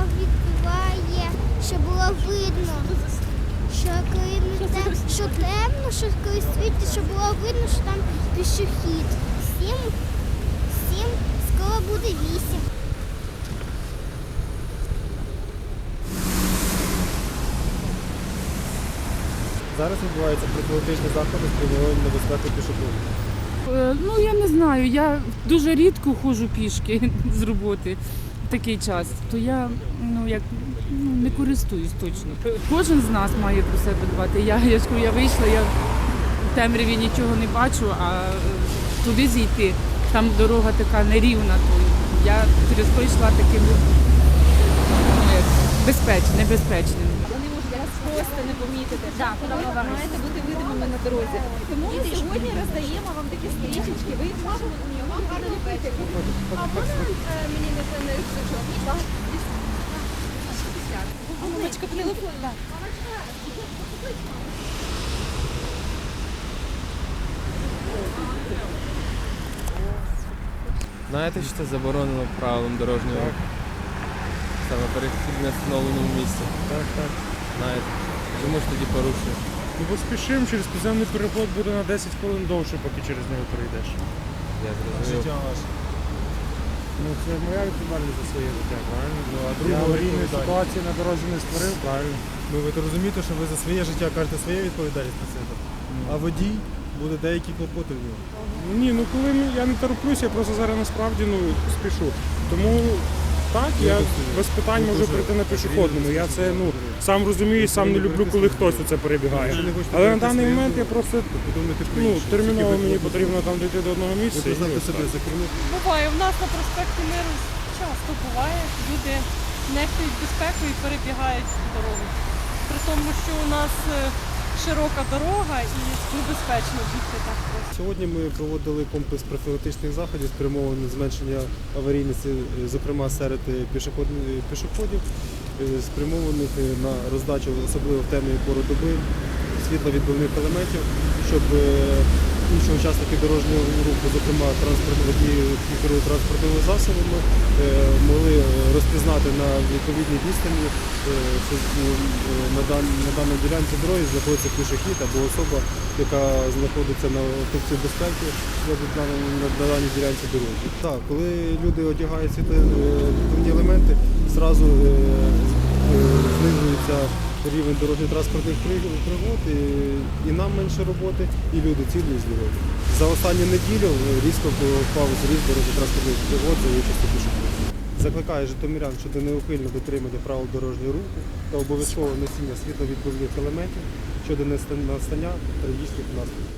воно відбиває, щоб було видно, що коли тем, що темно, що коли світить, щоб було видно, що там пішохід. Сім, сім, скоро буде вісім. Зараз відбуваються профілактичні заходи з приміщення небезпеки пішоходів. Е, ну я не знаю, я дуже рідко ходжу пішки з роботи такий час. То я ну як ну, не користуюсь точно. Кожен з нас має про себе дбати. Я, я я вийшла, я в темряві нічого не бачу, а е, туди зійти. Там дорога така нерівна, то я через то йшла таким ну, безпечним, небезпечним. Вони можуть вас просто не помітити. Так, ви маєте бути видимими на дорозі. Тому ми сьогодні роздаємо вам такі стрічечки. Ви їх можете вам наліпити. А можна е, мені не рюкзачок? Так. Мамочка, телефон, так. Знаєте, що це заборонено правилам дорожнього руху? Саме перехід на встановленому місці. Так, так. Знаєте. Чому ж тоді порушує? Ну бо спішимо, через підземний переход буде на 10 хвилин довше, поки через нього перейдеш. Я зрозумів. ваше. Ну це моя відповідальність за своє життя, правильно? Ну, а Я друга аварійної відповідальність? ситуації на дорозі не створив, правильно. Ну ви то розумієте, що ви за своє життя кажете своє відповідальність на себе. А водій буде деякі клопоти в нього. Ні, ну коли ми- я не тороплюсь, я просто зараз насправді ну, спішу. Тому так, я без питань можу прийти на пішохідному. Я це ну сам розумію, сам не люблю, коли хтось у це перебігає. Але на даний момент я просто ну, терміново мені потрібно там дійти до одного місця. і. Буває, у нас на проспекті Миру часто буває. Люди нехтують безпекою і перебігають дорогу. При тому, що у нас е, широка дорога і небезпечно бігти так просто. Сьогодні ми проводили комплекс профілактичних заходів, спрямованих на зменшення аварійності, зокрема серед е, е, пішоходів, е, спрямованих на роздачу, особливо в темні пору доби, світловідбивних елементів, щоб інші учасники дорожнього руху, зокрема які керують транспортними засобами, е, могли е, розпізнати на відповідній відстані, е, що е, на, даній ділянці дороги знаходиться пішохід або особа, яка знаходиться на функції безпеки на, даній ділянці дороги. Так, коли люди одягають світловідбивні елементи, зразу знижується рівень дорожньо-транспортних пригод, і, і нам менше роботи, і люди цілі здорові. За останню неділю е, різко впав зріст дорожньо-транспортних пригод за участю пішоходів. Закликає житомирян щодо неухильного дотримання правил дорожнього руху та обов'язкового носіння світловідбивних елементів щодо настання трагічних наслідків.